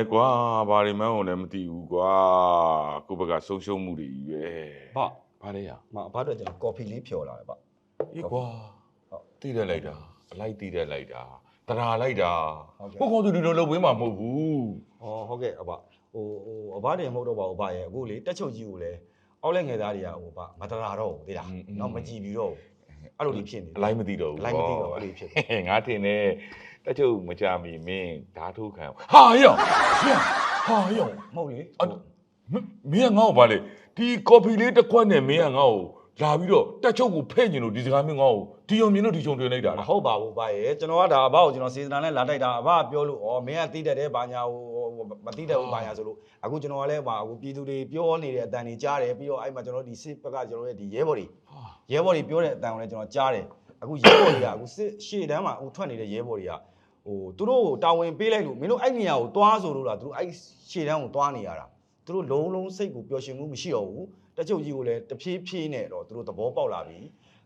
သတင်းတွေရလဲကွာဘာတွေမှန်းကိုလည်းမသိဘူးကွာကိုယ့်ဘက်ကဆုံးရှုံးမှုတွေကြီးပဲဗဘာလဲရမဘာအတွက်ကျွန်တော်ကော်ဖီလေးဖြော်လာတယ်ဗအေးကွာဟုတ်တည်တယ်လိုက်တာအလိုက်တည်တယ်လိုက်တာတရာလိုက်တာဟုတ်ကဲ့ကိုကောင်သူဒီလိုလုပ်ဝင်းမှာမဟုတ်ဘူးဩဟုတ်ကဲ့အဘဟိုဟိုအဘတည်းမဟုတ်တော့ပါဘူးအဘရဲ့အခုလေတက်ချုပ်ကြီးကိုလည်းအောက်လက်ငယ်သားတွေကဟိုဗမတရာတော့ဘူးသိလားနော်မကြည့်ပြီးတော့အဲ့လိုလေးဖြစ်နေအလိုက်မသိတော့ဘူးအလိုက်မသိတော့အဲ့လိုဖြစ်နေဟဲ့ငါထင်တယ် တက်ချုပ်မကြမီမင်းဓာတ်ထိုးခံဟာယောဟာယောမဟုတ်လေအမမင်းကငါ့ကိုဗာလေဒီကော်ဖီလေးတစ်ခွက်နဲ့မင်းကငါ့ကိုလာပြီးတော့တက်ချုပ်ကိုဖဲ့ကျင်လို့ဒီစကားမျိုးငါ့ကိုဒီယုံမြင်လို့ဒီချုံတွင်လိုက်တာမလားဟုတ်ပါဘူးဗျာရဲ့ကျွန်တော်ကဒါအဘကိုကျွန်တော်စေတနာနဲ့လာတိုက်တာအဘကပြောလို့ဩမင်းကတီးတတ်တယ်ဘာညာဟိုမတီးတတ်ဘူးဘာညာဆိုလို့အခုကျွန်တော်ကလည်းဟာအခုပြည်သူတွေပြောနေတဲ့အတန်တွေကြားတယ်ပြီးတော့အဲ့မှာကျွန်တော်တို့ဒီစစ်ဘက်ကကျွန်တော်တို့ရဲ့ဒီရဲဘော်တွေရဲဘော်တွေပြောတဲ့အတန်ကိုလည်းကျွန်တော်ကြားတယ် အခုရဲဘော်တွေကအခုစစ်ရှေ့တန်းမှာအခုထွက်နေတဲ့ရဲဘော်တွေကဟိုသူတို့ကိုတာဝန်ပေးလိုက်လို့မင်းတို့အဲ့နေရာကိုသွားဆိုလို့လားသူတို့အဲ့ရှေ့တန်းကိုသွားနေရတာသူတို့လုံးလုံးစိတ်ကိုပျော်ရွှင်မှုမရှိတော့ဘူးတက်ချုပ်ကြီးကိုလည်းတဖြည်းဖြည်းနဲ့တော့သူတို့သဘောပေါက်လာပြီ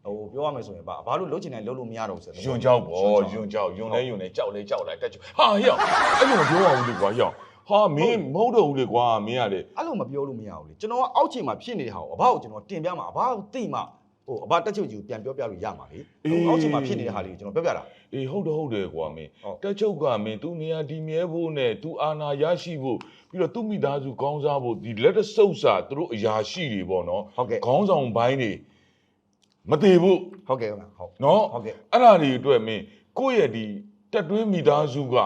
ဟိုပြောရမယ်ဆိုရင်ဘာဘာလို့လုံးချင်တယ်လုံးလို့မရတော့ဘူးဆိုတော့ယွန်ကြောက်ပေါ့ယွန်ကြောက်ယွန်လဲယွန်လဲကြောက်လဲကြောက်လိုက်တက်ချုပ်ဟာယောအဲ့လိုမပြောအောင်လေကွာယောဟာမင်းမဟုတ်တော့ဘူးလေကွာမင်းကလေအဲ့လိုမပြောလို့မရဘူးလေကျွန်တော်ကအောက်ခြေမှာဖြစ်နေတဲ့ဟာကိုအဘကိုကျွန်တော်တင်ပြမှာအဘကိုသိမှ ဟိုအဘတက်ချုပ်ကြီးကိုပြန်ပြောပြလို့ရမှာလေအောက်ချိန်မှာဖြစ်နေတဲ့ဟာလေးကိုကျွန်တော်ပြောပြတာအေးဟုတ်တော့ဟုတ်တယ်ကွာမင်းတက်ချုပ်ကမင်းသူနေရာဒီမြဲဖို့နဲ့သူအာနာရရှိဖို့ပြီးတော့သူ့မိသားစုကောင်းစားဖို့ဒီလက်တဆုပ်စာသူတို့အရာရှိတွေပေါ့နော်ခေါင်းဆောင်ပိုင်းတွေမတည်ဘူးဟုတ်ကဲ့ဟုတ်ဟုတ်နော်ဟုတ်ကဲ့အဲ့ဒါတွေအတွက်မင်းကိုယ့်ရဲ့ဒီတက်တွင်းမိသားစုက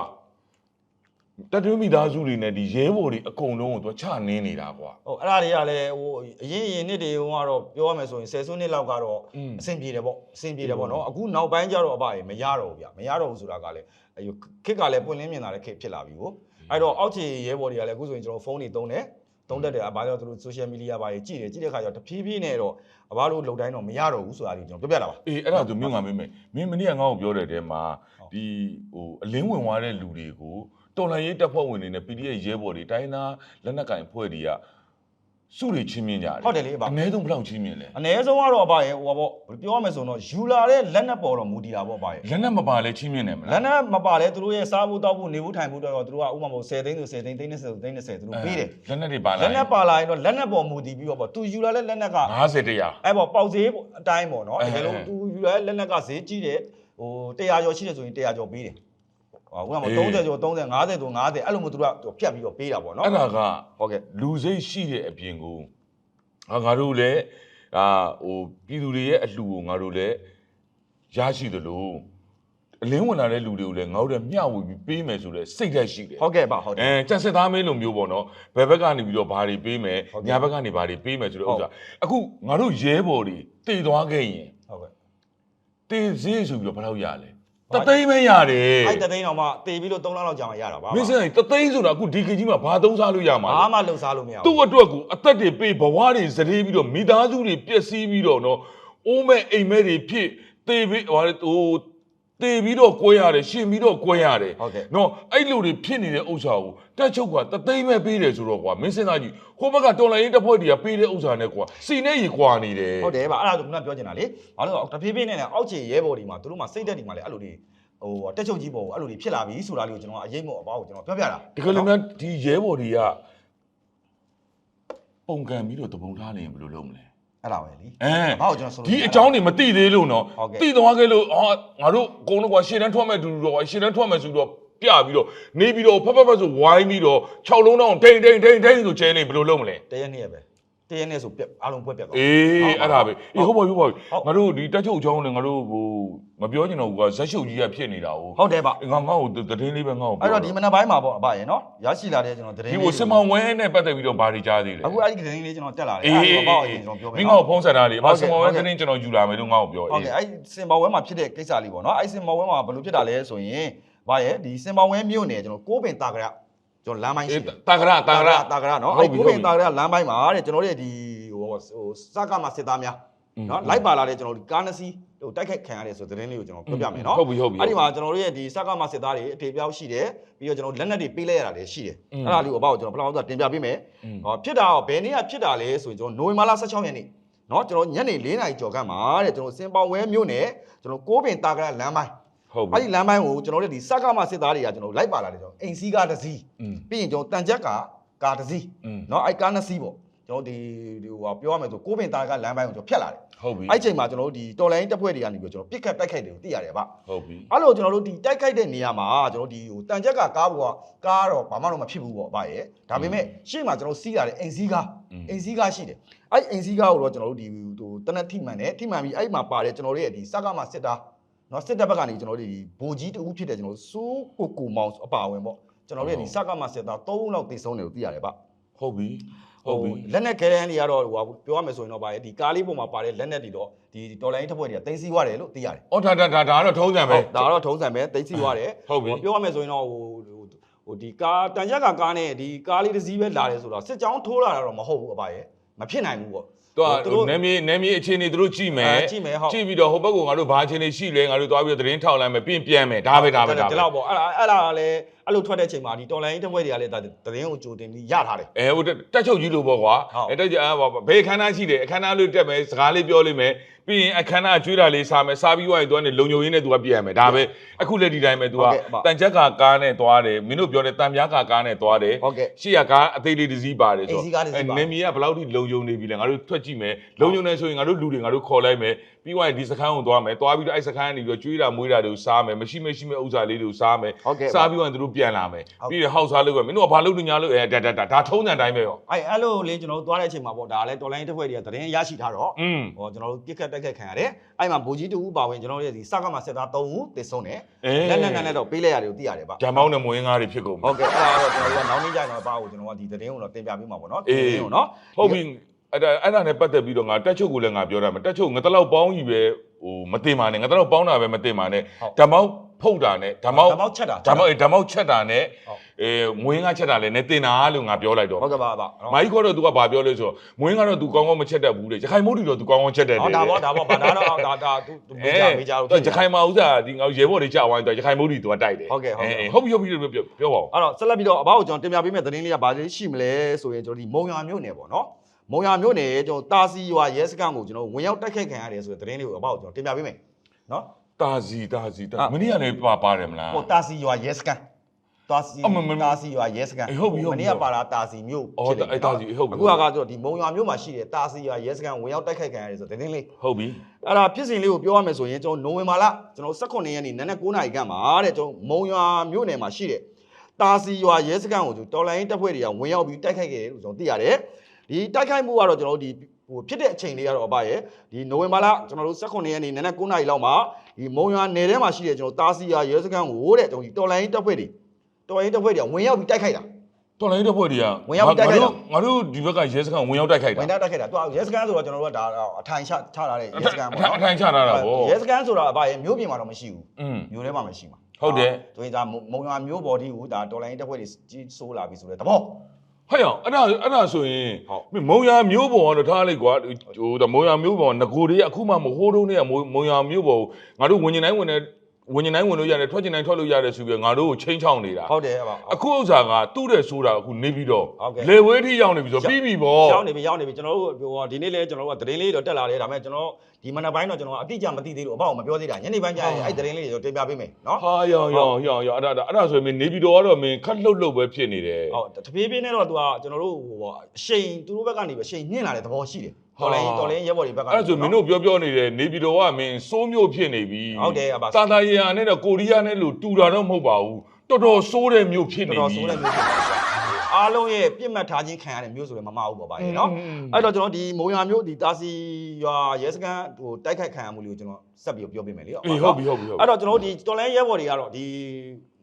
တက်တွင်းမိသားစုတွေနဲ့ဒီရဲဘော်တွေအကုန်လုံးကိုသူကချနင်းနေတာကွာဟိုအဲ့ဒါတွေကလည်းဟိုအရင်အရင်နှစ်တွေကတော့ပြောရမယ်ဆိုရင်ဆယ်စုနှစ်လောက်ကတော့อืมအဆင်ပြေတယ်ပေါ့အဆင်ပြေတယ်ပေါ့နော်အခုနောက်ပိုင်းကျတော့အဘရေမရတော့ဘူးဗျမရတော့ဘူးဆိုတာကလည်းအဲခက်ကလည်းပွင့်လင်းမြင်လာတဲ့ခက်ဖြစ်လာပြီကိုအဲ့တော့အောက်ခြေရဲဘော်တွေကလည်းအခုဆိုရင်ကျွန်တော်ဖုန်းတွေသုံးတယ်သုံးတတ်တယ်အဘာကြောင့်သူတို့ social media ဘာတွေကြည့်တယ်ကြည့်တဲ့ခါကျတော့တဖြည်းဖြည်းနဲ့တော့အဘတို့လုံတိုင်းတော့မရတော့ဘူးဆိုတာကိုကျွန်တော်ပြောပြတာပါအေးအဲ့ဒါသူမြို့ငါမင်းမေမင်းမနေ့ကငါ့ကိုပြောတဲ့တဲမှာဟုတ်ဒီဟိုအလင်းဝင်သွားတဲ့လူတွေကို တော်လန်ရေးတပ်ဖွဲ့ဝင်တွေနဲ့ PDF ရဲဘော်တွေတိုင်းသားလက်နက်ကင်ဖွဲ့တွေကစုတွေချင်းမြင်ကြတယ်ဟုတ်တယ်လေအဘ အနည်းဆုံးဘယ်လောက်ချင်းမြင်လဲအ ਨੇ ဆုံးကတော့အဘရေဟိုပါပေါ့ပြောရမယ်ဆိုတော့ယူလာတဲ့လက်နက်ပေါ်တော့မူတည်တာပေါ့အဘရေလက်နက်မပါလဲချင်းမြင်တယ်မလလားက်နက်မပါလဲသူတို့ရဲ့စားဖို့တောက်ဖို့နေဖို့ထိုင်ဖို့တော့သူတို့ကဥပမာမို့10သိန်းဆို10သိန်းသိန်း30ဆိုသိန်း30သူတို့ပေးတယ်လက်နက်တွေပါလားလက်နက်ပါလာရင်တော့လက်နက်ပေါ်မူတည်ပြီးတော့ပေါ့သူယူလာတဲ့လက်နက်က 50တရား အဲ့ပေါ့ပေါက်ဈေးအတိုင်းပေါ့နော်အဲတကယ်လို့အဲ သူယူလာတဲ့လက်နက်ကဈေးကြီးတယ်ဟို100ကျော်ရှိတယ်ဆိုရင်100ကျော်ပေးတယ် ဟိုဥပမာအေး30ကျော်30 50ဆို50အဲ့လိုမျိုးသူတို့ကဖြတ်ပြီးတော့ပေးတာပေါ့နော်အဲ့ဒါကဟုတ်ကဲ့လူစိတ်ရှိတဲ့အပြင်ကိုဟာငါတို့လည်းအာဟိုပြည်သူတွေရဲ့အလှူကိုငါတို့လည်းရရှိသလိုအလင်းဝင်လာတဲ့လူတွေကိုလည်းငါတို့လည်းမျှဝေပြီးပေးမယ်ဆိုတဲ့စိတ်ဓာတ်ရှိတယ်ဟုတ်ကဲ့ပါဟုတ်တယ်အဲကျက်စစ်သားမင်းလိုမျိုးပေါ့နော်ဘယ်ဘက်ကနေပြီးတော့ဘာတွေပေးမယ်ဟုတ်ကဲ့ညာဘက်ကနေဘာတွေပေးမယ်ဆိုတဲ့ဟုဥတ်စ္စာအခုငါတို့ရဲဘော်တွေတည်သွားခဲ့ရင်ဟုတ်ကဲ့တည်စည်းဆိုပြီးတော့ဘယ်လောက်ရလဲဘာ တသိန်းပဲရတယ်အဲ့တသိန်းတော့မှတေပြီးလို့3လလောက်ကြာမှရတာပါမင်းစင်တသိန်းဆိုတာအခုဒီကကြီးမှာဘာသုံးစားလို့ရမှာလဲဘာမှလှုပ်ရှားလို့မရဘူးသူ့အတွက်ကိုအသက်တွေပေးဘဝတွေစတေးပြီးတော့မိသားစုတွေပျက်စီးပြီးတော့နော်အိုးမဲ့အိမ်မဲ့တွေဖြစ်တေပြီးဟို ဟိုတေပြီးတော့ကွဲရတယ်ရှင်ပြီးတော့ကွဲရတယ်ဟုတ်ကဲ့နော်အဲ့လိုတွေဖြစ်နေတဲ့ဥစ္စာကိုတက်ချုပ်ကတသိန်းပဲပေးတယ်ဆိုတော့ကွာမင်းစင်သားကြီးဟိုဘက်ကတော်လိုင်းရေးတပ်ဖွဲ့တွေကပေးတဲ့ဥစ္စာနဲ့ကွာစီနဲ့ရေကွာနေတယ်ဟုတ်တယ်ဗျအဲ့ဒါဆိုခုနပြောချင်တာလေဘာလို့လဲဆိုတော့တဖြည်းဖြည်းနဲ့နဲ့အောက်ခြေရဲဘော်ဒီမှာသူတို့မှာစိတ်တက်ဒီမှာလေအဲ့လိုတွေဟိုတက်ချုပ်ကြီးပေါ်ကိုအဲ့လိုတွေဖြစ်လာပြီဆိုတာလေးကိုကျွန်တော်ကအရေးမို့အပေါင်းကိုကျွန်တော်ပြောပြတာဒီကလေးများဒီရဲဘော်တွေကပုံကံပြီးတော့တပုံထားနေရင်ဘယ်လိုလုပ်မလဲ အဲ့ဒါပဲလीအဲဘာကိုကျွန်တော်ဆိုလို့ဒီအကြောင်းတွေမသိသေးလို့နော်ဟုတ်ကဲ့သိသွားခဲ့လို့ဟာငါတို့အကုန်လုံးကရှေ့တန်းထွက်မဲ့တူတူတော့ကွာရှေ့တန်းထွက်မဲ့ဆိုတော့ပြပြီးတော့နေပြီးတော့ဖက်ဖက်ဖက်ဆိုဝိုင်းပြီးတော့6လုံးတောင်ထိန်ထိန်ထိန်ထိန်ဆိုကျဲနေဘယ်လိုလုပ်မလဲတရက်နေ့ရပဲတရက်နေ့ဆိုပြက်အားလုံးပွဲပြက်သွားအေးအဲ့ဒါပဲအေးဟုတ်ပါပြီဟုတ်ပါပြီဟုတ်ငါတို့ဒီတက်ချုပ်အကြောင်းနဲ့ငါတို့ဟို မပြောချင်တော့ဘူးကဇက်ရှုပ်ကြီးကဖြစ်နေတာ哦ဟုတ်တယ်ဗျငါငါ့ကိုသတင်းလေးပဲငါ့ကိုအဲ့တော့ဒီမနက်ပိုင်းမှာပေါ့အဘရေနော်ရရှိလာတဲ့ကျွန်တော်သတင်းဒီလေးကိုစင်မောင်ဝဲနဲ့ပတ်သက်ပြီးတော့ဘာတွေကြားသေးလဲအခုအဲ့ဒီသတင်းလေးကျွန်တော်တက်လာတယ်အေးအဲ့အေးဒါကိုအဘကိုအအေးရင်ကျွန်တော်ပြောမမယ်င်းငါ့ကိုဖုန်းဆက်တာလေအမဟုတ်ကဲ့စင်မောင်ဝဲဟုတ်ကဲ့သတင်းကျွန်တော်ယူလာမယ်လို့ငါ့ကိုပြောဟုတ်အေးကဲ့အဲ့စင်ပါဝဲမှာဖြစ်တဲ့ကိစ္စလေးပေါ့နော်အဲ့စင်ပါဝဲမှာဘယ်လိုဖြစ်တာလဲဆိုရင်ဗာရဲ့ဒီစင်ပါဝဲမြို့နယ်ကျွန်တော်ကိုးပင်တာကရကျွန်တော်လမ်းပိုင်းရှိအေးတယ်တာကရတာကရတာကရနော်ဟုတ်အဲ့ပြီကိုးဟုပတ်င်ပြီတာကရလမ်းပိုင်းမှာတဲ့ကျွန်တော်တို့ရဲ့ဒီဟိုဟိုစကမှာစစ်သားများ နော်လိုက်ပါလာတဲ့ကျွန်တော်တို့ကားနစီဟိုတိုက်ခိုက်ခံရတယ်ဆိုတဲ့သတင်းလေးကိုကျွန်တော်ပြောပြမယ်နော်ဟုတ်ပြီဟုတ်ပြီအဲ့ဒီမှာကျွန်တော်တို့ရဲ့ဒီစကားမစစ်သားတွေအထေပြောက်ရှိတယ်ပြီးတော့ကျွန်တော်လက်နက်တွေပေးလိုက်ရတာလည်းရှိတယ်အဲ့ဒါလေးကိုအပေါ့ကျွန်တော်ပလောင်ဆိုတာတင်ပြပေးမယ်ဟောဖြစ်တာကဘယ်နေ့ကဖြစ်တာလဲဆိုရင်ကျွန်တော်နိုဝင်ဘာလ16ရက်နေ့နော်ကျွန်တော်ညနေ4နာရီကျော်ခန့်မှာတဲ့ကျွန်တော်စင်ပေါင်ဝဲမြို့နယ်ကျွန်တော်ကိုးပင်တာကရလမ်းပိုင်းဟုတ်ပြီအဲ့ဒီလမ်းပိုင်းကိုကျွန်တော်တို့ဒီစကားမစစ်သားတွေကကျွန်တော်လိုက်ပါလာတယ်ကျွန်တော်အိမ်စီးကားတစ်စီးပြီးရင်ကျွန်တော်တန်ကြက်ကကားတစ်စီးနော်အဲ့ကားနှစ်စီးပေါ့ ကျွန်တော်ဒီဒီဟိုပြောရမယ်ဆိုကိုပင်သားကလမ်းပိုင်းကိုကျွန်တော်ဖြတ်လာတယ်ဟုတ်ပြီအဲ့ချိန်မှာကျွန်တော်တို့ဒီတော်လိုင်းတပ်ဖွဲ့တွေကနေပြီးကျွန်တော်ပစ်ခတ်တိုက်ခိုက်တယ်ကိုသိရတယ်ဗျဟုတ်ပြီအဲ့လိုကျွန်တော်တို့ဒီတိုက်ခိုက်တဲ့နေရာမှာကျွန်တော်ဒီဟိုတန်ချက်ကကားပေါ်ကကားတော့ဘာမှတော့မဖြစ်ဘူးပေါ့ဗျရဲ့ဒါပေမဲ့ရှေ့မှာကျွန်တော်စီးလာတဲ့အိမ်စီးကားအိမ်စီးကားရှိတယ်အဲ့အိမ်စီးကားကိုတော့ကျွန်တော်တို့ဒီဟိုတနက်ထိမှန်တယ်ထိမှန်ပြီးအဲ့မှာပါတယ်ကျွန်တော်တို့ရဲ့ဒီစကားမှာစစ်တာနော်စစ်တပ်ဘက်ကနေကျွန်တော်တို့ဒီဘိုကြီးတူဖြစ်တဲ့ကျွန်တော်စိုးကိုကိုမောင်အပါဝင်ပေါ့ကျွန်တော်တို့ရဲ့ဒီစကားမှာစစ်တာ၃ဦးလောက်တည်ဆုံးတယ်ကိုသိရတယ်ဗျ ဟုတ်ပြီဟုတ်ပြီလက်နက်ခဲတန်းတွေကတော့ဟိုပြောရမယ်ဆိုရင်တော့ပါတယ်ဒီကားလေးပုံမှာပါတဲ့လက်နက်တွေတော့ဒီတော်လိုင်းထက်ဖွဲ့တွေကတင်စီသွားတယ်လို့သိရတယ်အော်ဒါဒါဒါဒါကတော့ထုံးစံပဲဟုတ်ဒါကတော့ထုံးစံပဲတင်စီသွားတယ်ဟုတ်ပြီပြောရမယ်ဆိုရင်တော့ဟိုဟိုဒီကားတန်ချက်ကကားနဲ့ဒီကားလေးတစ်စီးပဲလာတယ်ဆိုတော့စစ်ကြောင်းထိုးလာတာတော့မဟုတ်ဘူးအပါရဲ့မဖြစ်နိုင်ဘူးပေါ့ သူကနမီနမီအခြေအနေသူတို့ကြည့်မယ်အဲကြည့်မယ်ဟုတ်ကြည့်ပြီးတော့ဟိုဘက်ကငါတို့ဘာအခြေအနေရှိလဲငါတို့သွားပြီးတော့သတင်းထောက်လိုက်မယ်ပြင်ပြန်မယ်ဒါပဲဒါပဲဒါဒီပဲလောက်ပေါ့အဲ့ဒါအဲ့ဒါကလည်းအဲ့လိုထွက်တဲ့အချိန်မှာဒီတော်လိုင်းတစ်ပွဲတွေကလည်းဒါသတင်းကိုကြိုတင်ပြီးရထားတယ်အဲဟိုတက်ချုပ်ကြီးလို့ပေါ့ကွာဟုတ်အဲတက်ကြအာဘယ်အခမ်းအနားရှိတယ်အခမ်းအနားလေးတက်မယ်စကားလေးပြောလိမ့်မယ် ပြီးရင်အခမ်းအနားကျွေးတာလေးစားမယ်စားပြီးွားရင်သူကနေလုံညုံရင်းနဲ့သူကပြန်မယ်ဒါပဲအခုလည်းဒီတိုင်းပဲသူကတန်ချက်ကကားနဲ့သွားတယ်မင်းတို့ပြောတဲ့တန်ပြားကာကားနဲ့သွားတယ်ဟုတ်ကဲ့ရှေ့ကကားအသေးလေးတစ်စီးပါတယ်အိမ်စီးကားတစ်စီးပါတယ်နေမီကဘယ်လောက်ထိလုံယုံနေပြီလဲငါတို့ထွက်ကြည့်မယ်လုံယုံနေဆိုရင်ငါတို့လူတွေငါတို့ခေါ်လိုက်မယ်ပြီးွားရင်ဒီစခန်းကိုသွားမယ်သွားပြီးတော့အဲ့စခန်းကနေပြီးတော့ကျွေးတာမွေးတာတွေကိုစားမယ်မရှိမရှိမဲ့ဥစ္စာလေးတွေကိုစားမယ်ဟုတ်ကဲ့စားပြီးတော့သူတို့ပြန်လာမယ်ဟုတ်ပြီးတော့ဟောက်စားလုပ်ပဲမင်းတို့ကဘာလုပ်နေညာလို့အဲဒါဒါဒါဒါထုံးစံတိုင်းပဲရောအဲ့အဲ့လိုလေးကျွန်တော်တို့သွားတဲ့အချိန်မှာပေါ့ဒါလည်းတော်လိုင်းတစ်ပွဲတွေကသတင်းရရှိထားတော့อืมဟောကျွန်တော်တို့ပြစ်ခတ်တိုက်ခတ်ခံရတယ်အဲ့မှာဘူကြီးတူဦးပါဝင်ကျွန်တော်တို့ရဲ့ဒီစကမှစစ်သား၃ဦးတည်ဆုံးတယ်အဲလက်နဲ့နဲ့တော့ပေးလိုက်ရတယ်ကိုသိရတယ်ဗျဂျမ်မောင်းနဲ့မွေးငါးတွေဖြစ်ကုန်ပြီဟုတ်ကဲ့အဲ့ဒါတော့ကျွန်တော်တို့ကနောက်နေ့ကျရင်တော့ပါကိုကျွန်တော်ကဒီသတင်းကိုတော့တင်ပြပေးမှာပေါ့နော်အေးသတင်းကိုနော်ဟုတ်ပြီ အဲ့ဒါအဲ့ဒါနဲ့ပတ်သက်ပြီးတော့ငါတက်ချုပ်ကိုလည်းငါပြောရမယ်တက်ချုပ်ငါတလောက်ပေါင်းကြီးပဲဟိုမတင်ပါနဲ့ငါတလောက်ပေါင်းတာပဲမတင်ပါနဲ့ဓမ္မောက်ဖုတ်တာနဲ့ဓမ္မောက် ဓမ္မောက်ချက်တာ ဓမ္မောက်ဓမ္မောက်ချက်တာနဲ့ ဟုတ် အဲမွေးငါချက်တာလည်းနဲ့တင်တာလို့ငါပြောလိုက်တော့ ဟုတ်ကဲ့ပါပါနော် မိုင်းခေါ်တော့ तू ကဘာပြောလဲဆိုတော့မွေးကတော့ तू ကောင်းကောင်းမချက်တတ်ဘူးလေရခိုင်မိုးတီတော့ तू ကောင်းကောင်းချက်တတ်တယ် ဟောဒါပေါ့ဒါပေါ့ဗာဒါတော့ဒါဒါသူသူမေးကြမေးကြလို့ အဲရခိုင်မှာဥစားဒီငါရဲဘော်တွေကြာဝိုင်းတော့ရခိုင်မိုးတီ तू ကတိုက်တယ် ဟုတ်ကဲ့ဟုတ်ကဲ့ ဟုတ်ပြီဟုတ်ပြီပြောပြောပါဦး အဲ့တော့ဆက်လက်ပြီးတော့အဘောက်ကိုကျွန်တော်တင်ပြပေးမယ့်သတင်းလေးကဘာလေးရှိမလဲဆိုရင်ကျွန်တော်ဒီမုံရွာမြို့နယ်ပေါ့နော် မုံရွာမြို့နယ်ကျွန်တော်တာစီရွာရဲစခန်းကိုကျွန်တော်ဝင်ရောက်တိုက်ခိုက်ခံရတယ်ဆိုတဲ့သတင်းလေးကိုအဘောက်ကိုကျွန်တော်တင်ပြပေးမယ်နော်တာစီတာစီတာဟာမနေ့ကလည်းပါပါတယ်မလားဟိုတာစီရွာရဲစခန်းတာစီအမမမတာစီရွာရဲစခန်းအေးဟုတ်ပြီဟုတ်ပြီမနေ့ကပါလာတာစီမြို့အော်ဖြစ်တယ်အဲ့တာစီဟုတ်ပြီအခုကကကျွန်တော်ဒီမုံရွာမြို့မှာရှိတဲ့တာစီရွာရဲစခန်းဝင်ရောက်တိုက်ခိုက်ခံရတယ်ဆိုတဲ့သတင်းလေးဟုတ်ပြီအဲ့ဒါဖြစ်စဉ်လေးကိုပြောရမယ်ဆိုရင်ကျွန်တော်နိုဝင်ဘာလကျွန်တော်18ရက်နေ့နနက်9နာရီခန့်မှာတဲ့ကျွန်တော်မုံရွာမြို့နယ်မှာရှိတဲ့တာစီရွာရဲစခန်းကိုကျွန်တော်တော်လိုင်းတပ်ဖွဲ့တွေကဝင်ရောက်ပြီးတိုက်ခိုက်ခဲ့တယ်လို့ကျွန်တော်သိရတယ် ဒီတိုက်ခိုက်မှုကတော့ကျွန်တော်တို့ဒီဟိုဖြစ်တဲ့အချိန်လေးကတော့အပရဲ့ဒီနိုဝင်ဘာလကျွန်တော်တို့18ရက်နေ့နနက်9နာရီလောက်မှာဒီမုံရွာနယ်ထဲမှာရှိတဲ့ကျွန်တော်တာစီရွာရဲစခန်းကိုတဲ့ကျွန်တော်ဒီတော်လိုင်းတပ်ဖွဲ့တွေတော်လိုင်းတပ်ဖွဲ့တွေကဝင်ရောက်ပြီးတိုက်ခိုက်တာတော်လိုင်းတပ်ဖွဲ့တွေကဝင်ရောက်တိုက်ခိုက်တာငါတို့ဒီဘက်ကရဲစခန်းဝင်ရောက်တိုက်ခိုက်တာဝင်တိုက်ခိုက်တာသူကရဲစခန်းဆိုတော့ကျွန်တော်တို့ကဒါအထိုင်ချချထားတဲ့ရဲစခန်းပေါ့နော်အထိုင်ချထားတာဗောရဲစခန်းဆိုတော့အပရဲ့မြို့ပြင်မှာတော့မရှိဘူးอืมမျိုးထဲမှာမရှိမှာဟုတ်တယ်ဆိုရင်ဒါမုံရွာမျိုးဘော်ဒီကိုဒါတော်လိုင်းတက်ဖွဲ့တွေကြီးဆိုးလာပြီဆိုတဲ့သဘော ဟဲ့အောင်အဲ့ဒါအဲ့ဒါဆိုရင်ဟုတ်မင်းမုံရမျိုးပေါ်ကတော့ထားလိုက်ကွာဟိုဒါမုံရမျိုးပေါ်ငကိုတွေကအခုမှမဟိုးတုံးတွေကမုံမုံရမျိုးပေါ်ငါတို့ဝင်ကျင်တိုင်းဝင်နေ ဝင်ကျင်တိုင်းဝင်လို့ရတယ်ထွက်ကျင်တိုင်းထွက်လို့ရတယ်ဆိုပြီးတော့ငါတို့ကိုချင်းချောင်းနေတာဟုတ်တယ်ပါ အခုဥစ္စာကတူးတဲ့ဆိုတာအခုနေပြီးတော့ဟုတ်ကဲ့ လေဝဲထိရောက်နေပြီဆိုပြီးပြီဗောရောက်နေပြီရောက်နေပြီကျွန်တော်တို့ဟိုဒီနေ့လဲကျွန်တော်တို့ကသတင်းလေးတော့တက်လာတယ်ဒါပေမဲ့ကျွန်တော်ဒီမနက်ပိုင်းတော့ကျွန်တော်အတိအကျမသိသေးလို့အပေါ့မပြောသေးတာညနေပိုင်းကျရင်အဲ့သတင်းလေးတွေတင်ပြပေးမယ်နော်ဟာရောင်ရောင်ရောင်ရောင်အဲ့ဒါအဲ့ဒါဆိုရင်မင်းနေပြီးတော့ကတော့မင်းခတ်လှုပ်လှုပ်ပဲဖြစ်နေတယ်ဟုတ်တပြေးပြေးနဲ့တော့သူကကျွန်တော်တို့ဟိုအရှိန်သူတို့ဘက်ကနေပဲအရှိန်ညှင်းလာတဲ့သဘောရှိတယ် တော်လိုင်းတော်လိုင်းရဲဘော်တွေဘက်ကအဲ့ဒါဆိုမင်းတို့ပြောပြောနေတယ်နေပြီးတော့ကမင်းစိုးမျိုးဖြစ်နေပြီဟုတ်တယ်အပါသာသာရရနဲ့တော့ကိုရီးယားနဲ့လို့တူတာတော့မဟုတ်ပါဘူးတော်တော်စိုးတဲ့မျိုးဖြစ်နေတော်ပြီတော်ဆိုးတဲ့မျိုးဖြစ်ပါတယ်အားလုံးရဲ့ပြစ်မှတ်ထားခြင်းခံရတဲ့မျိုးဆိုရင်မမဟုတ်ပါပါရဲ့နော်อืมအဲ့တော့ကျွန်တော်ဒီမုံရွာမျိုးဒီတာစီရွာရဲစခန်းဟိုတိုက်ခိုက်ခံရမှုလေးကိုကျွန်တော်ဆက်ပြီးပြောပြမယ်လေအေးဟုတ်ပြီဟုတ်ပြီဟုတ်ပြီအဲ့တော့ကျွန်တော်တို့ဒီတော်လိုင်းရဲဘော်တွေကတော့ဒီ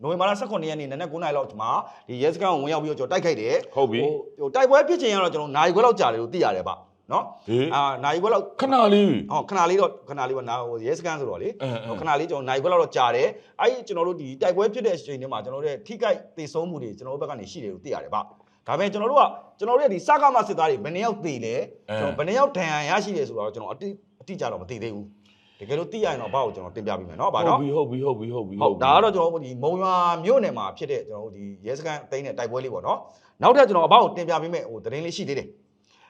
နိုဝင်ဘာလ18ရက်နေ့နနက်9:00နာရီလောက်ဒီမှာဒီရဲစခန်းကိုဝင်ရောက်ပြီးတော့ကျွန်တော်တိုက်ခိုက်တယ်ဟုတ်ပြီဟိုတိုက်ပွဲဖြစ်ခြင်းကတော့ကျွန်တော်နိုင်ခွဲလောက်ကြာတယ်လို့သိရတယ်ဗျ နော်ဟေးအာနိုင်ခွဲလောက်ခဏလေးဟောခဏလေးတော့ခဏလေးပေါ့နာဟိုရဲစခန်းဆိုတော့လေအင်းအင်းဟိုခဏလေးကျွန်တော်နိုင်ခွဲလောက်တော့ကြာတယ်အဲ့ဒီကျွန်တော်တို့ဒီတိုက်ပွဲဖြစ်တဲ့အချိန်တွေမှာကျွန်တော်တို့ရဲ့ထိခိုက်သေဆုံးမှုတွေကျွန်တော်တို့ဘက်ကနေရှိတယ်လို့သိရတယ်ဗျဒါပေမဲ့ကျွန်တော်တို့ကကျွန်တော်တို့ရဲ့ဒီစကားမစစ်သားတွေဘယ်နှစ်ယောက်သေလဲကျွန်တော်ဘယ်နှစ်ယောက်ဒဏ်ရာရရှိတယ်ဆိုတော့ကျွန်တော်အတိအတိအကျတော့မသိသေးဘူးတကယ်လို့သိရရင်တော့ဘာကိုကျွန်တော်တင်ပြပေးမယ်နော်ဗျာဟုတ်နော်ပြီဟုတ်ပြီဟုတ်ပြီဟုတ်ပြီဟုတ်ဒါကတော့ကျွန်တော်တို့ဒီမုံရွာမြို့နယ်မှာဖြစ်တဲ့ကျွန်တော်တို့ဒီရဲစခန်းအသိမ်းတဲ့တိုက်ပွဲလေးပေါ့နော်နောက်ထပ်ကျွန်တော်အဘောက်ကိုတင်ပြပေးမယ်ဟိုသတင်းလေးရှိသေးတယ်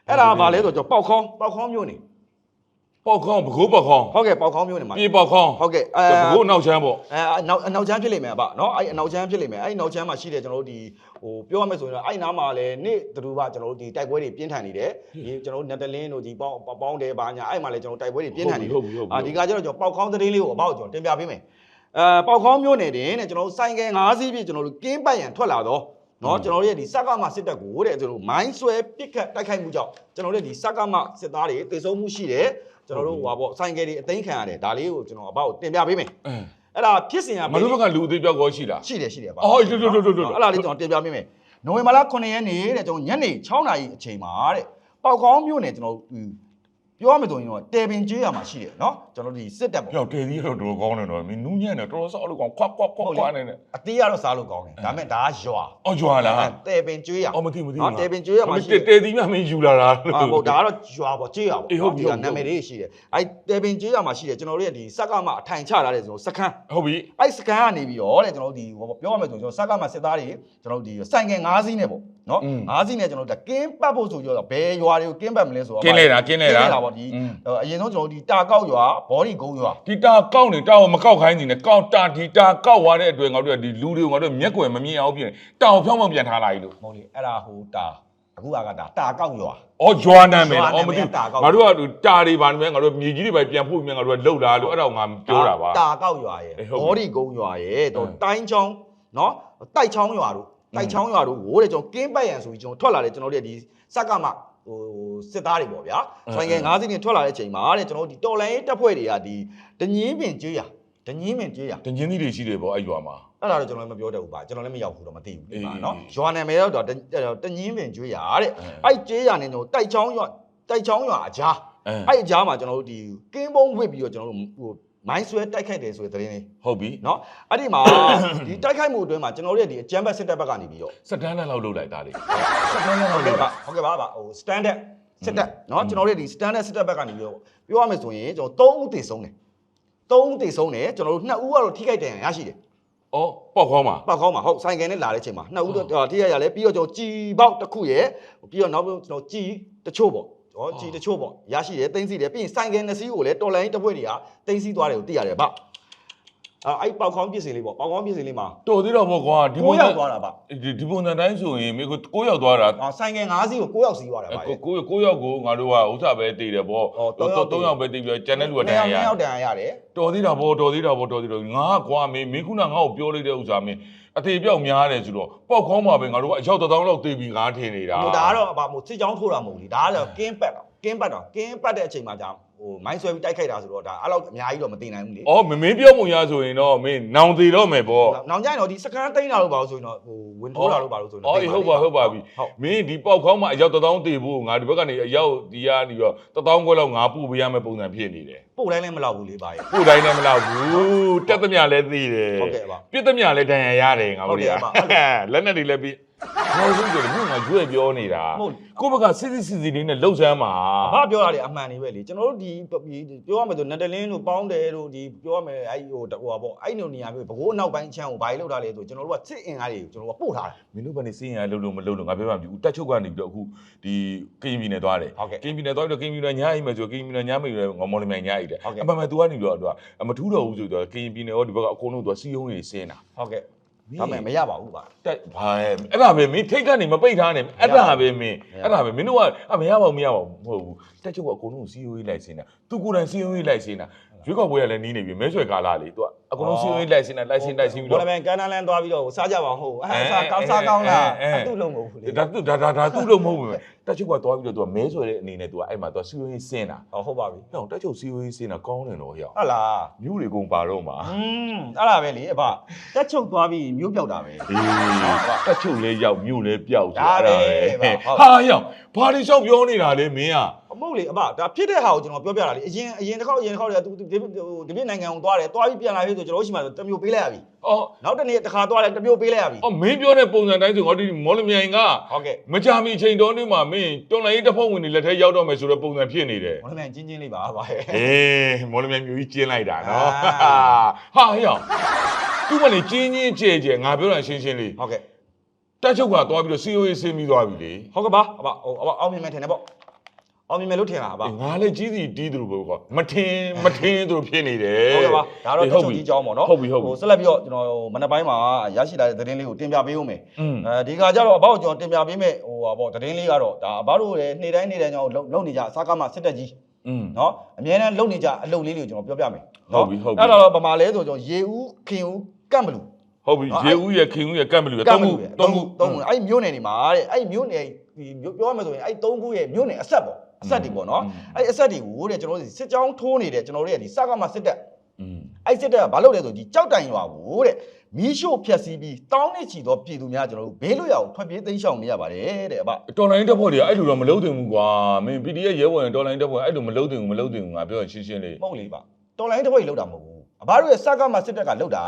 အဲ့ဒါကဘာလဲဆိုတော့ပေါက်ခေါင်းပေါက်ခေါင်းမျိုးနေပေါက်ခေါင်းဘကိုးပေါက်ခေါင်းဟုတ်ကဲ့ပေါက်ခေါင်းမျိုးနေမှာပြေပေါက်ခေါင်းဟုတ်ကဲ့အဲဘကိုးနောက်ချမ်းပေါ့အဲနောက်နောက်ချမ်းဖြစ်လိမ့်မယ်ဗျနော်အဲ့နောက်ချမ်းဖြစ်လိမ့်မယ်အဲ့နောက်ချမ်းမှာရှိတယ်ကျွန်တော်တို့ဒီဟိုပြောရမယ်ဆိုရင်အဲ့နားမှာလည်းနေ့တူပါကျွန်တော်တို့ဒီတိုက်ပွဲတွေပြင်းထန်နေတယ်ဒီကျွန်တော်တို့နက်တလင်းတို့ဒီပေါင်းပေါင်းတယ်ဘာညာအဲ့မှာလည်းကျွန်တော်တိုက်ပွဲတွေပြင်းထန်နေတယ်အာဒီကကျတော့ကျွန်တော်ပေါက်ခေါင်းသတင်းလေးကိုအပေါ့ကျွန်တော်တင်ပြပေးမယ်အဲပေါက်ခေါင်းမျိုးနေတယ်တဲ့ကျွန်တော်တို့ဆိုင်ကယ်၅စီးပြည့်ကျွန်တော်တို့ကင်းပတ်ရန်ထွက်လာတော့ နော်ကျွန်တော်တို့ရဲ့ဒီစက်ကမစစ်တပ်ကိုတဲ့ကျွန်တော်တို့မိုင်းဆွဲပစ်ခတ်တိုက်ခိုက်မှုကြောင့်ကျွန်တော်တို့ဒီစက်ကမစစ်သားတွေတေဆုံးမှုရှိတယ်ကျွန်တော်တို့ဟွာပေါ့စိုင်ကယ်တွေအသိမ်းခံရတယ်ဒါလေးကိုကျွန်တော်အဘောက်တင်ပြပေးမယ်အဲအဲ့ဒါဖြစ်စဉ်ကမတို့ဘက်ကလူအသေးပြောက်ကောရှိလားရှိတယ်ရှိတယ်ပါအော်တို့တို့တို့တို့တို့အဲ့ဒါလေးကျွန်တော်တင်ပြပေးမယ်နိုဝင်ဘာလ9ရက်နေ့တဲ့ကျွန်တော်ညနေ6နာရီအချိန်မှာတဲ့ပေါက်ခေါင်းမြို့နယ်ကျွန်တော်တို့ ပြောရမယ်ဆိုရင်တော့တေပင်ကျေးရမှာရှိတယ်နော်ကျွန်တော်တို့ဒီစစ်တပ်ပေါ့ပြောက်တယ်ကြီးတော့တော်ကောင်းတယ်တော့မင်းနူးညံ့တယ်တော်တော်ဆောက်လို့ကောင်းခွက်ခွက်ခွက်ခွက်နေတယ်အသေးကတော့စားလို့ကောင်းတယ်ဒါပေမဲ့ဒါကရွာအော်ကြွာလားတေပင်ကျွေးရအော်မသိမသိနော်တေပင်ကျွေးရမှာရှိတဲတယ်တဲသီးမြမင်းယူလာတာအာဟုတ်ဒါကတော့ရွာပေါ့ကျွေးရပေါ့အေးဟုတ်ပြီဒီကဟုတ်ပြီနာမည်လေးရှိတယ်အဲတေပင်ကျွေးရမှာရှိတယ်ကျွန်တော်တို့ရဲ့ဒီစက်ကမှအထိုင်ချထားတဲ့ကျွန်တော်စခန်းဟုတ်ပြီအဲ့စကန်ကနေပြီးတော့တဲ့ကျွန်တော်တို့ဒီဟိုပြောရမယ်ဆိုရင်ကျွန်တော်စက်ကမှစစ်သားတွေကျွန်တော်တို့ဒီဆိုင်ကယ်၅စီးနဲ့ပေါ့နော်၅စီးနဲ့ကျွန်တော်တို့ကင်းပတ်ဖို့ဆိုကြတော့ဘယ်ရွာတွေကိုကင်းပတ်မလဲဆိုတော့ကင်းလဲတာကင်းလဲတာတာပေါ့ဒီအရင်ဆုံးကျွန်တော်တို့ဒီတာကောက်ရွာဘော်ဒီကုန်းရွာဒီတာကောက်နေတာကိုမကောက်ခိုင်းနေနဲ့ကောက်တာဒီတာကောက်သွားတဲ့အတွက်ငါတို့ကဒီလူတွေကိုငါတို့မျက်ကွယ်မမြင်အောင်ပြင်တာကိုဖြောင်းဖြောင်းပြန်ထားလိုက်လို့မဟုတ်လေအဲ့ဒါဟိုတာအခုကကတာတာကောက်ရွာအော်ဂျွာနာမယ်ဂျွာနာမည်အော်မသိတာကောက်ငါတို့ကတာတွေပါနေမယ်ငါတို့မြေကြီးတွေပဲပြန်ဖို့မြန်ငါတို့ကလှုပ်လာလို့အဲ့ဒါကိုငါပြောတာပါတာကောက်ရွာရဲ့အေးဟုတ်ပြီဘော်ဒီကုန်းရွာရဲ့တော့အင်းတိုင်းချောင်းနော်တိုက်ချောင်းရွာတို့တိုက်ချောင်းရွာတို့ဟိုတဲ့ကျွန်တော်ကင်းပတ်ရန်ဆိုပြီးကျွန်တော်ထွက်လာတယ်ကျွန်တော်တို့ရဲ့ဒီစက်ကမှ ဟိုစစ်သားတွေပေါ့ဗျာဆိုင်ကယ်၅စီးနဲ့ထွက်လာတဲ့အချိန်မှာတဲ့ကျွန်တော်တို့ဒီတော်လိုင်းရေးတပ်ဖွဲ့တွေကဒီတငင်းပင်ကျွေးရတငင်းပင်ကျွေးရတင်ချင်းသီးတွေရှိတယ်ပေါ့အဲ့ရွာမှာအဲ့ဒါတော့ကျွန်တော်လည်းမပြောတတ်ဘူးပါကျွန်တော်လည်းမရောက်ဘူးတော့မသိဘူးအေးဒီမှာအေးနော်အေးရွာနာမည်တော့တတငင်းပင်ကျွေးရတဲ့အင်းအဲ့ကျွေးရနဲ့ကျွန်တော်တိုက်ချောင်းရွာတိုက်ချောင်းရွာအကြားအဲအဲ့အကြားမှာကျွန်တော်တို့ဒီကင်းပုံးဝစ်ပြီးတော့ကျွန်တော်တို့ဟို မိုင်းဆွဲတိုက်ခိုက်တယ်ဆိုတဲ့သတင်းလေး ဟုတ်ပြီ เนาะအဲ့ဒီမှာဒီတိုက်ခိုက်မှုအတွင်းမှာကျွန်တော်တို့ရဲ့ဒီအကြမ်းဖက်စစ်တပ်ဘက်ကနေပြီးတော့ စက်တန်းလောက်လှုပ်လိုက်တာလေ စတန်ဒတ်ဟုတ်ကဲ့ပါဟုတ်ကဲ့ပါပါဟို standard စစ်တပ်เนาะကျွန်တော်တို့ရဲ့ဒီ standard စစ်တပ်ဘက်ကနေပြီးတော့ပြောရမယ်ဆိုရင်ကျွန်တော်3ဦးတည်ဆုံးတယ်3ဦးတည်ဆုံးတယ်ကျွန်တော်တို့2ဦးကတော့ထိခိုက်ဒဏ်ရာရရှိတယ် အော်ပေါက်ခေါင်းမှာ ပောက်ခေါင်းမှာဟုတ်ဆိုင်ကယ်နဲ့လာတဲ့အချိန်မှာ2ဦးတော့ထိခိုက်ရလဲပြီးတော့ကျွန်တော်ကြည်ပေါက်တစ်ခုရယ်ပြီးတော့နောက်ပြီးကျွန်တော်ကြည်တချို့ပေါ့ ဟောကြည်တချို့ပေါ့ရရှိတယ်တင်းစီတယ်ပြီးရင်ဆိုင်ကယ်နှစ်စီးကိုလည်းတော်လိုင်းတစ်ဖွဲ့တွေကတင်းစီသွားတယ်ကိုသိရတယ်ဗျအဲ့အဲ့ပေါက်ခေါင်းပြစ်စင်လေးပေါ့ပေါက်ခေါင်းပြစ်စင်လေးမှာတော်သေးတော့ပေါ့ကွာဒီကိုပုံရောက်သွားတာဗျဒီဒီပုံစံတိုင်းဆိုရင်မိကိုကိုရောက်သွားတာအာဆိုင်ငယ်၅စီးကို9ယောက်စီးသွားတာပါကိုကိုကိုရောက်ကိုငါတို့ကဥစ္စာပဲတည်တယ်ပေါ့အော်သုံးယောက်တည်သုံးယောက်ပဲတည်ပြီးတော့ကျန်တဲ့လူကတန်ရရ2ယောက်တန်ရရတယ်တော်သေးတာပေါ့တော်သေးတာပေါ့တော်သေးတော့ငါကကွာမင်းမင်းခုနငါ့ကိုပြောလိုက်တဲ့ဥစ္စာမင်း အသေးပြောက်များတယ်ဆိုတော့ပေါက်ခေါင်းမှာပဲငါတို့ကအရောက်တစ်တောင်းလောက်တည်ပြီးငါထင်နေတာဟိုဒါကတော့ဗာမို့စစ်ကြောင်းထိုးတာမဟုတ်ဘူးဒါကတော့ကင်းပတ်တာ ကင်းပတ်တော့ကင်းပတ်တဲ့အချိန်မှာじゃဟိုမိုင်းဆွဲပြီးတိုက်ခိုက်တာဆိုတော့ဒါအဲ့လောက်အများကြီးတော့မသိနိုင်ဘူးလေအော်မမင်းပြောပုံရဆိုရင်တော့မင်းနောင်သေးတော့မယ်ပေါ့နောက်ကြရင်တော့ဒီစကန်သိန်းတာလို့ပါလို့ဆိုရင်တော့ဟိုဝင်ထိုးတာလို့ပါလို့ဆိုရင်အော်အေးဟုတ်ပါဟုတ်ပါပြီဟုတ်မင်းဒီပေါက်ခေါင်းမှာအရောက်တစ်တောင်းတည်ဖို့ငါဒီဘက်ကနေအရောက်ဒီကနေပြီးတော့တစ်တောင်းခွဲလောက်ငါပို့ပေးရမယ့်ပုံစံဖြစ်နေတယ်ပို့တိုင်းလည်းမလောက်ဘူးလေပါရဲ့ပို့တိုင်းလည်းမလောက်ဘူးတက်သမျှလည်းသိတယ်ဟုတ်ကဲ့ပါပြစ်သမျှလည်းဒဏ်ရာရတယ်ငါတို့ဟုတ်ကဲ့ကပါအဲ့လိုလက်နဲ့တွေလည်းပြီး နောက်ဆုံးဆိုတော့မြို့မှာကျွဲ့ပြောနေတာ ဟုတ် ကိုယ့်ဘက်ကစစ်စစ်စစ်စစ်လေးနဲ့လှုပ်ဆမ်းမှာ ဘာပြောတာလေအမှန်နေပဲလေကျွန်တော်တို့ဒီပြောရမယ်ဆိုနက်တလင်းတို့ပေါင်းတယ်တို့ဒီပြောရမယ်အဲ့ဟိုဟိုပါပေါ့အဲ့လိုနေရာမျိုးဘကိုးနောက်ပိုင်းချမ်းကိုဘာကြီးလောက်တာလဲဆိုကျွန်တော်တို့ကစစ်အင်အားတွေကိုကျွန်တော်တို့ကပို့ထားတာ မင်းတို့ဘက်နေစီးရင်လှုပ်လို့မလှုပ်လို့ငါပြောမှမကြည့်ဘူးတက်ချုပ်ကနေပြီးတော့အခုဒီကင်းပြည်နယ်သွားတယ် ဟုတ်ကဲ့ ကင်းပြည်နယ်သွားပြီးတော့ကင်းပြည်နယ်ညအိမ်မယ်ဆိုကင်းပြည်နယ်ညအိမ်မယ်ငမော်လမြိုင်ညအိမ်တယ် ဟုတ်ကဲ့ အမှန်မှန် तू ကနေပြီးတော့ तू ကမထူးတော့ဘူးဆိုတော့ကင်းပြည်နယ်ရောဒီဘက်ကအကုန်လုံး तू စီးရုံးနေစင်းတာ ဟုတ်ကဲ့ ဒါမဲ့မရပါဘူးပါ တက်ဘာလဲအဲ့ဒါပဲမင်းထိတ်ကနေမပိတ်ထားနဲ့အဲ့ဒါပဲမင်းမရအဲ့ဒါပဲမင်းတို့ကအမရပါဘူးမရပါဘူးမဟုတ်ဘူးတက်ချုပ်ကအကုန်လုံးစီးရုံးရေးလိုက်စင်းတာ तू ကိုယ်တိုင်စီးရုံးရေးလိုက်စင်းတာ ရွေးကောက်ပွဲကလည်းနီးနေပြီမဲဆွဲကာလာလေသူကအကုန်လုံးစီးရင်လိုက်စင်းလိုက်လိုက်စင်းလိုက်စင်းပြီးတော့ဘာလဲကန်နာလန်သွားပြီးတော့စားကြပါအောင်ဟုတ်အဲစားကောင်းစားကောင်းလားသူ့လုံးမဟုတ်ဘူးလေဒါသူဒါဒါဒါသူ့လုံးမဟုတ်ဘူးတက်ချုပ်ကသွားပြီးတော့သူကမဲဆွဲတဲ့အနေနဲ့သူကအဲ့မှာသူကစီးရင်စင်းတာဟုတ်ပါပြီဟောတက်ချုပ်စီးရင်စင်းတာကောင်းတယ်တော့ဟောဟုတ်လားမြို့တွေကုန်ပါတော့မှာอืมအဲ့ဒါပဲလေအဖတက်ချုပ်သွားပြီးမြို့ပြောက်တာပဲအေးတက်ချုပ်လဲရောက်မြို့လဲပြောက်ဆိုတာအဲ့ဒါပဲဟာရောက်ဘာလို့ရှောက်ပြောနေတာလဲမင်းอ่ะ အမဟုတ်လေအဖဒါဖြစ်တဲ့ဟာကိုကျွန်တော်ပြောပြတာလေအရင်အရင်တစ်ခေါက်အရင်တစ်ခေါက်တည်းကသူဒီဟိုဒီပြည့်နိုင်ငံကိုသွားတယ်သွားပြီးပြန်လာပြီဆိုကျွန်တော်တို့ရှိမှဆိုတစ်မျိုးပေးလိုက်ရပြီအော်နောက်တစ်နေ့တစ်ခါသွားတယ်တစ်မျိုးပေးလိုက်ရပြီအော်မင်းပြောတဲ့ပုံစံတိုင်းဆိုငါဒီမော်လမြိုင်ကဟုတ်ကဲ့မကြမီအချိန်တော်နေ့မှာမင်းတွန်လိုင်းရေးတစ်ဖက်ဝင်တွေလက်ထဲရောက်တော့မယ်ဆိုတဲ့ပုံစံဖြစ်နေတယ်ဘောလမန်ချင်းချင်းလေးပါပါရဲ့အေးမော်လမြိုင်မျိုးကြီးကျင်းလိုက်တာနော်အာဟာဟေ့အောင်သူ့မနေကျင်းချင်းကျဲကျဲငါပြောတာရှင်းရှင်းလေးဟုတ်ကဲ့တက်ချုပ်ကသွားပြီးတော့စီယိုရေးဆင်းပြီးသွားပြီလေဟုတ်ကဲ့ပါအဖဟိုအဖအောင်မြင်မဲ့ထင်တယ်ပေါ့ အောင်မြင်မယ်လို့ထင်တာဗျ ငါလည်းကြီးစီတီးသူလိုပဲကွာမထင်မထင်သူလိုဖြစ်နေတယ် ဟုတ်ကဲ့ပါဒါတော့ အေး တက်ချုပ်ကြီးအကြောင်းပေါ့နော် ဟုတ်ပြီဟုတ်ပြီ ဟိုဆက်လက်ပြီးတော့ကျွန်တော်မနက်ပိုင်းမှာရရှိလာတဲ့သတင်းလေးကိုတင်ပြပေးဦးမယ် อืม အဲဒီကကြတော့အဘောက်ကျွန်တော်တင်ပြပေးမယ်ဟိုပါပေါ့သတင်းလေးကတော့ဒါအဘောက်တို့လည်းနေ့တိုင်းနေ့တိုင်းကျွန်တော်လုံနေကြအစားကမှစစ်တက်ကြီး อืม နော်အများနဲ့လုံနေကြအလုပ်လေးတွေကိုကျွန်တော်ပြောပြမယ် ဟုတ်ပြီဟုတ်ပြီ အဲ့တော့ဗမာလဲဆိုကျွန်တော်ရေဦးခင်ဦးကန့်ဘလူ ဟုတ်ပြီရေဦးရဲ့ခင်ဦးရဲ့ကန့်ဘလူရဲ့သုံးခု သုံး သုံး ခု ခု သုံးခုအဲ့မြို့နယ်တွေမှာတဲ့အဲ့မြို့နယ်ဒီပြောရမယ်ဆိုရင်အဲ့သုံးခုရဲ့မြို့နယ်အဆက်ပေါ့ အဆက်တွေပေါ့နော်အဲ့အဆက်တွေကိုတဲ့ကျွန်တော်တို့စစ်ကြောင်းထိုးနေတဲ့ကျွန်တော်တို့ရဲ့ဒီစကမှစစ်တက်อืมအဲ့စစ်တက်ကဘာလုပ်လဲဆိုဒီကြောက်တိုင်ရွာကိုတဲ့မီးရှို့ဖျက်ဆီးပြီးတောင်းနေချီသောပြည်သူများကျွန်တော်တို့ဘေးလွတ်ရာကိုထွက်ပြေးသိမ်းရှောင်နေရပါတယ်တဲ့အဘတော်လိုင်းတက်ဖို့တွေကအဲ့လိုတော့မလုပ်သင့်ဘူးကွာမင်း PDF ရဲဘော်ရင်တော်လိုင်းတက်ဖို့အဲ့လိုမလုပ်သင့်ဘူးမလုပ်သင့်ဘူးငါပြောရင်ရှင်းရှင်းလေးမဟုတ်လေပါတော်လိုင်းတစ်ဖွဲ့လောက်တာမဟုတ်ဘူးအဘတို့ရဲ့စကမှစစ်တက်ကလောက်တာ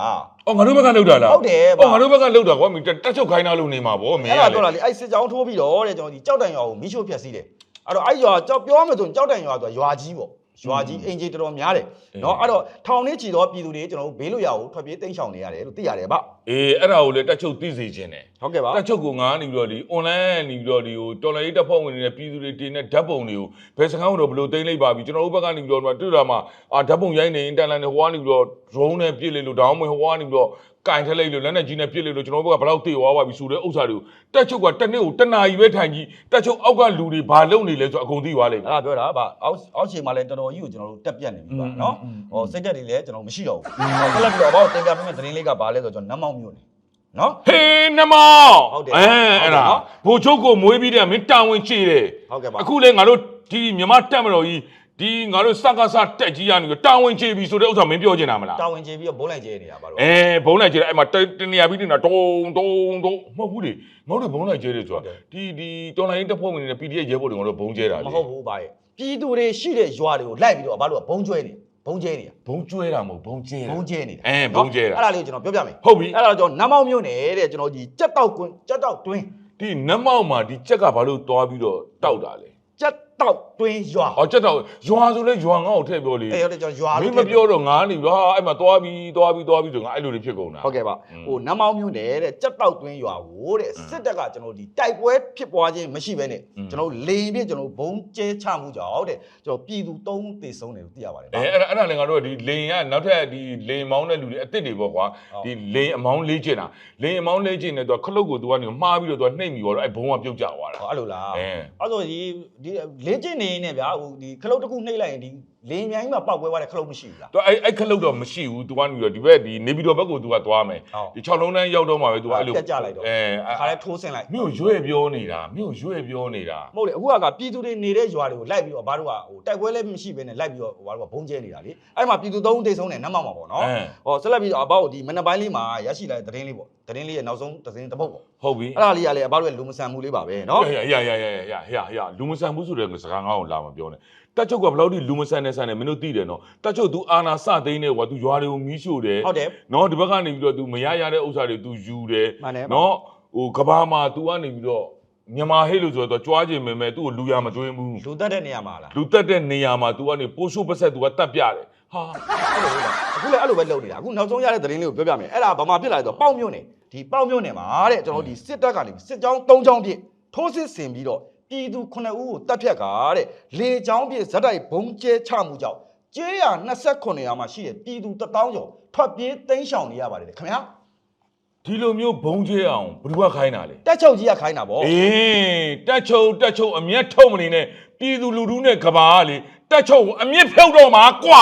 အော်ငါတို့ဘက်ကလောက်တာလားဟုတ်တယ်ဗျအော်ငါတို့ဘက်ကလောက်တာကွာမင်းတက်ချုပ်ခိုင်းတာလို့နေမှာဗောမင်းအဲ့ကဒါလေတော့လေအဲ့စစ်ကြောင်းထိုးပြီးတော့တဲ့ကျွန်တော်ဒီကြောက်တိုင်ရွာကိုမီးရှို့ဖျက်ဆီးတယ် အဲ့တော့အဲ့ရွာကြောက်ပြောမှဆိုရင်ကြောက်တိုင်ရွာဆိုတာရွာကြီးပေါ့ရွာကြီးအင်ဂျီတော်တော်များတယ်နော်အဲ့တော့ထောင်နေချီသောပြည်သူတွေကျွန်တော်တို့ဘေးလွတ်ရာကိုထွက်ပြေးသိမ်းရှောင်နေရတယ်လို့သိရတယ်ဗျအေးအဲ့ဒါကိုလေတက်ချုပ်သိစေခြင်းတယ်ဟုတ်ကဲ့ပါတက်ချုပ်ကငါနေပြီးတော့ဒီ online နေပြီးတော့ဒီဟိုတော်လိုင်းတက်ဖို့ဝင်နေတဲ့ပြည်သူတွေတင်တဲ့ဓာတ်ပုံတွေကိုဘယ်စကားတော့ဘယ်လိုသိမ်းလိုက်ပါပြီကျွန်တော်တို့ဘက်ကနေပြီးတော့တွေ့တာမှာအာဓာတ်ပုံရိုင်းနေအင်တာနက်နဲ့ဟိုကနေပြီးတော့ drone နဲ့ပြစ်လိုက်လို့တောင်းမဝင်ဟိုကနေပြီးတော့ ကင်ထက်လိုက်လို့လက်နဲ့ကြီးနဲ့ပြစ်လိုက်လို့ကျွန်တော်တို့ဘက်ကဘယ်တော့တေသွားပါပြီဆိုတဲ့ဥစ္စာတွေကိုတက်ချုပ်ကတစ်နေ့ကိုတစ်နာရီပဲထိုင်ကြည့်တက်ချုပ်အောက်ကလူတွေဘာလုပ်နေလဲဆိုအကုန်သိသွားလိမ့်မယ်အဲ့ဒါပြောတာဗျအောက်အောက်ခြေမှာလည်းတော်တော်ကြီးကိုကျွန်တော်တို့တက်ပြတ်နေပြီဗျနော်ဟောစိတ်တက်တွေလည်းကျွန်တော်မရှိတော့ဘူးဆက်လက်ပြီးတော့ဘောတင်ပြပေးမယ့်သတင်းလေးကဘာလဲဆိုတော့ကျွန်တော်နတ်မောက်မြို့နေနော်ဟေးနမောင်ဟုတ်တယ်အဲအဲ့ဒါဟုတ်တယ်နော်ဘိုလ်ချုပ်ကိုမွေးပြီးတဲ့မင်းတာဝန်ရှိတယ်ဟုတ်ကဲ့ပါအခုလေငါတို့ဒီမြမတက်မတော်ကြီး ဒီငါတို့စကားစတက်ကြီးရနေပြီးတာဝန်ချေပြီဆိုတဲ့ဥစ္စာမင်းပြောချင်တာမလားတာဝန်ကျေပြီးတော့ဘုံလိုက်ကျဲနေတာပါတော့အဲဘုံလိုက်ကျဲတယ်အဲ့မှာတတနေရာပြီးတင်တာတုံတုံတုံမဟုတ်ဘူးလေငါတို့ဘုံလိုက်ကျဲတယ်ဆိုတာဒီဒီတော်လိုင်းတက်ဖို့ဝင်နေတဲ့ PDF ရဲဘော်တွေငါတို့ဘုံကျဲတာလေမဟုတ်ဘူးဗျပြည်သူတွေရှိတဲ့ရွာတွေကိုလိုက်ပြီးတော့ဘာလို့ကဘုံကျွဲနေဘုံကျဲနေတာဘုံကျွဲတာမဟုတ်ဘုံကျဲတာဘုံကျဲနေတာအဲဘုံကျဲတာအဲ့ဒါလေးကိုကျွန်တော်ပြောပြမယ်ဟုတ်ပြီအဲ့ဒါတော့ကျွန်တော်နတ်မောက်မြို့နေတဲ့ကျွန်တော်ဒီကြက်တောက်ကွင်းကြက်တောက်တွင်းဒီနတ်မောက်မှာဒီကြက်ကဘာလို့တွားပြီးတော့တောက်တာလဲကြက် တောက်တွင်းရွာဟောချက်တော့ရွာဆိုလဲရွာငေါ့ကိုထည့်ပြောလေအဲဟုတ်တယ်ကျွန်တော်ရွာမလို့င်းမပြောတော့ငါနေပြီဟာအဲ့မှာသွားပြီးသွားပြီးသွားပြီးဆိုငါအဲ့လိုတွေဖြစ်ကုန်တာ ဟုတ်ကဲ့ပါဟိုနမောင်းမြို့နယ်တဲ့ကြက်တောက်တွင်းရွာကိုတဲ့စစ်တပ်ကကျွန်တော်ဒီတိုက်ပွဲဖြစ်ပွားခြင်းမရှိဘဲနဲ့อืม ကျွန်တော်လိန်ပြစ်ကျွန်တော်ဘုံကျဲချမှုကြောင့်တဲ့ကျွန်တော်ပြည်သူ၃ဦးသေဆုံးတယ်လို့သိရပါတယ်အဲဗျာ အဲ့ဒါအဲ့ဒါလည်းငါတို့ကဒီလိန်ကနောက်ထပ်ဒီလိန်မောင်းတဲ့လူတွေအစ်စ်တွေပေါ့ကွာဟုတ် ဒီလိန်အမောင်းလေးကျင်တာလိန်အမောင်းလေးကျင်နေတော့ခလုတ်ကိုသူကနေမှားပြီးတော့သူကနှိမ့်ပြီးတော့အဲ့ဘုံကပြုတ်ကျသွားတာဟောအဲ့လိုလား အဲ အဲ့တော့ဒီဒီလကျင်းနေနေဗျာဟိုဒီခလုတ်တစ်ခုနှိပ်လိုက်ရင်ဒီလင်းမြိုင်းမှာပေါက်ကွဲသွားတဲ့ခလုတ်မရှိဘူးလား သူအဲ့အဲ့ခလုတ်တော့မရှိဘူး तू ကနေပြီးတော့ဒီဘက်ဒီနေပြည်တော်ဘက်ကို तू ကသွားမယ်ဟုတ်ဒီ6လုံးတန်းရောက်တော့မှာပဲ तू ကအဲ့လိုတက်ကြလိုက်တော့ အဲအခါလဲထိုးဆင်လိုက်မင်းကိုရွေ့ပြောနေတာမင်းကိုရွေ့ပြောနေတာမဟုတ်လေအခုကကပြည်သူတွေနေတဲ့ရွာတွေကိုလိုက်ပြီးတော့ဘာတို့ကဟိုတိုက်ပွဲလည်းမရှိဘဲနဲ့လိုက်ပြီးတော့ဟိုဘာတို့ကဘုံကျဲနေတာလေအဲ့မှာပြည်သူသုံးဦးထိဆုံးတယ်နတ်မောင်မှာပေါ့နော်အဲဟောဆက်လက်ပြီးတော့အဘောက်ဒီမနက်ပိုင်းလေးမှာရရှိလာတဲ့သတင်းလေးပေါ့သတင်းလေးရဲ့နောက်ဆုံးသတင်းတစ်ပုတ်ပေါ့ဟုတ်ပြီအဲ့ဒါလေးကလည်းအဘောက်ရဲ့လူမဆန်မှုလေးပါပဲနော် ဟဲ့ဟဲ့ဟဲ့ဟဲ့ဟဲ့ဟဲ့ဟဲ့လူမဆန်ဘူးဆိုတဲ့စကားငါ့ကိုလာမပြောနဲ့ တက်ချုပ်ကဘယ်လောက်ထိလူမဆန်နေဆန်နေမင်းတို့သိတယ်နော်တက်ချုပ် तू အာနာစသိန်းနေကွာ तू ရွာတွေကိုမီးရှို့တယ် ဟုတ်တယ် နော်ဒီဘက်ကနေပြီးတော့ तू မရရတဲ့ဥစ္စာတွေ तू ယူတယ် မှန်တယ် နော်ဟိုကဘာမှာ तू ကနေပြီးတော့မြန်မာဟိတ်လို့ဆိုတော့ तू ကြွားခြင်းမယ်မယ် तू ကိုလူရမကျွင်းဘူး လူတက်တဲ့နေရာမှာလား လူတက်တဲ့နေရာမှာ तू ကနေပိုးရှိုးပဆက် तू ကတတ်ပြတယ်ဟာ အဲ့လိုပဲအခုလည်းအဲ့လိုပဲလုပ်နေတာအခုနောက်ဆုံးရတဲ့သတင်းလေးကိုပြောပြမယ်အဲ့ဒါဘာမှဖြစ်လာလဲဆိုတော့ပေါက်မြို့နယ်ဒီပေါက်မြို့နယ်မှာတဲ့ကျွန်တော်တို့ဒီစစ်တပ်ကနေစစ်ကြောင်း၃ကြောင်းပြည့်ထိုးစစ်ဆင်ပြီးတော့ ပြည်သူ9ဦးကိုတပ်ဖြတ်ကာတဲ့လေကြောင်းပြည့်ဇက်တိုက်ဘုံကျဲချမှုကြောင့်ကျေးရ29ရွာမှာရှိတဲ့ပြည်သူ1000ကျော်ထွက်ပြေးတိမ်းရှောင်နေရပါတယ်ခင်ဗျာဒီလိုမျိုးဘုံကျဲအောင်ဘယ်သူကခိုင်းတာလဲတက်ချုပ်ကြီးကခိုင်းတာဗောအေးတက်ချုပ်တက်ချုပ်အမျက်ထုတ်မနေနဲ့ပြည်သူလူထုနဲ့ကဘာကလေတက်ချုပ်ကိုအမျက်ဖြုတ်တော့မှာကွာ